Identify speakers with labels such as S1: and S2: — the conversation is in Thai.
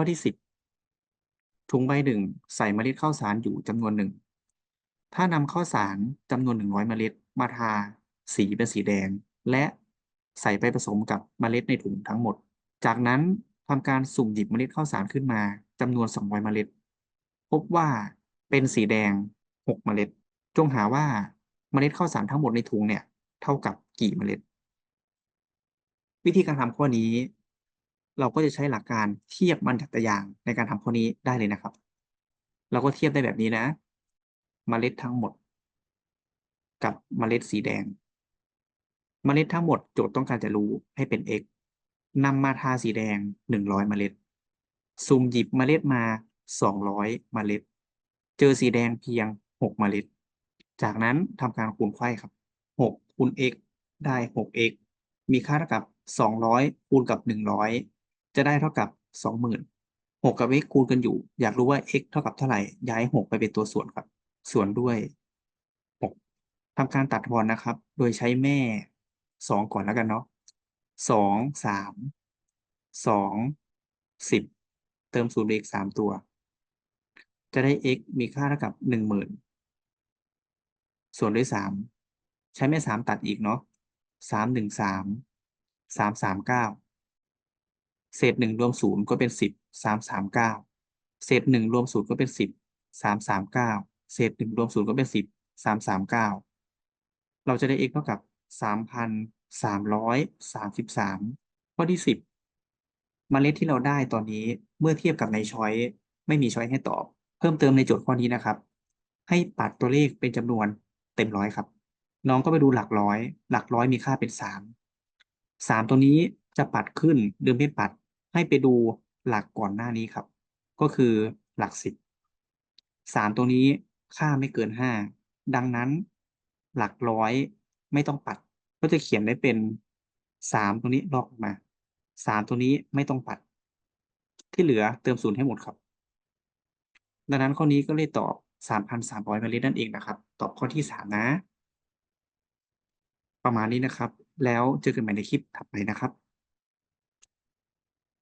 S1: ข้อที่สิบถุงใบหนึ่งใส่เมล็ดข้าวสารอยู่จำนวนหนึ่ง ถ้านำข้าวสารจำนวนหนึ่งร้อยเมล็ดมาทาสีเป็นสีแดง และใส่ไปผสมกับเมล็ดในถุงทั้งหมด จากนั้นทำการสุ่มหยิบเมล็ดข้าวสารขึ้นมาจำนวน200เมล็ด พบว่าเป็นสีแดง6เมล็ด จงหาว่าเมล็ดข้าวสารทั้งหมดในถุงเนี่ยเท่ากับกี่เมล็ด วิธีการทำข้อนี้ เราก็จะใช้หลักการเทียบมันจากตัวอย่างในการทำข้อนี้ได้เลยนะครับ เราก็เทียบได้แบบนี้นะเมล็ดทั้งหมด กับเมล็ดสีแดงเมล็ดทั้งหมดโจทย์ต้องการจะรู้ให้เป็น x นำมาทาสีแดง 100 เมล็ดสุ่มหยิบเมล็ดมา 200 เมล็ด เจอสีแดงเพียง 6 เมล็ด จากนั้นทำการคูณไขว้ครับ 6 คูณ x ได้ 6x มีค่าเท่ากับ 200 คูณกับ 100 จะได้เท่ากับ20,000 6กับ x คูณกันอยู่ อยากรู้ว่า x เท่ากับเท่าไหร่ ย้าย6ไปเป็นตัวส่วนครับ ส่วนด้วย6ทำการตัดทอนนะครับ โดยใช้แม่2ก่อนแล้วกันเนาะ2 3 2 10เติมศูนย์ไปอีก3ตัว จะได้ x มีค่าเท่ากับ10,000ส่วนด้วย3ใช้แม่3ตัดอีกเนาะ3 1 3 3 3 9เเศษ1รวม0ก็เป็น10 3 3 9เก้าเศษ1รวม0ก็เป็น10 3 3 9เก้าเศษ1รวม0ก็เป็น10 3 3 9เก้าเราจะได้ x เท่ากับ3,333ข้อที่10เมล็ดที่เราได้ตอนนี้เมื่อเทียบกับในช้อยไม่มีช้อยให้ตอบ เพิ่มเติมในโจทย์ข้อนี้นะครับ ให้ปัดตัวเลขเป็นจำนวนเต็มร้อยครับ น้องก็ไปดูหลักร้อย หลักร้อยมีค่าเป็น3 3ตัวนี้จะปัดขึ้นหรือไม่ปัด ให้ไปดูหลักก่อนหน้านี้ครับ ก็คือหลัก10 3ตัวนี้ค่าไม่เกิน5ดังนั้นหลักร้อยไม่ต้องปัด ก็จะเขียนได้เป็น3ตัวนี้ลอกออกมา3ตัวนี้ไม่ต้องปัด ที่เหลือเติมศูนย์ให้หมดครับ ดังนั้นข้อนี้ก็เลยตอบ3,300เมล็ดนั่นเองนะครับ ตอบข้อที่3นะ ประมาณนี้นะครับ แล้วเจอกันใหม่ในคลิปถัดไปนะครับ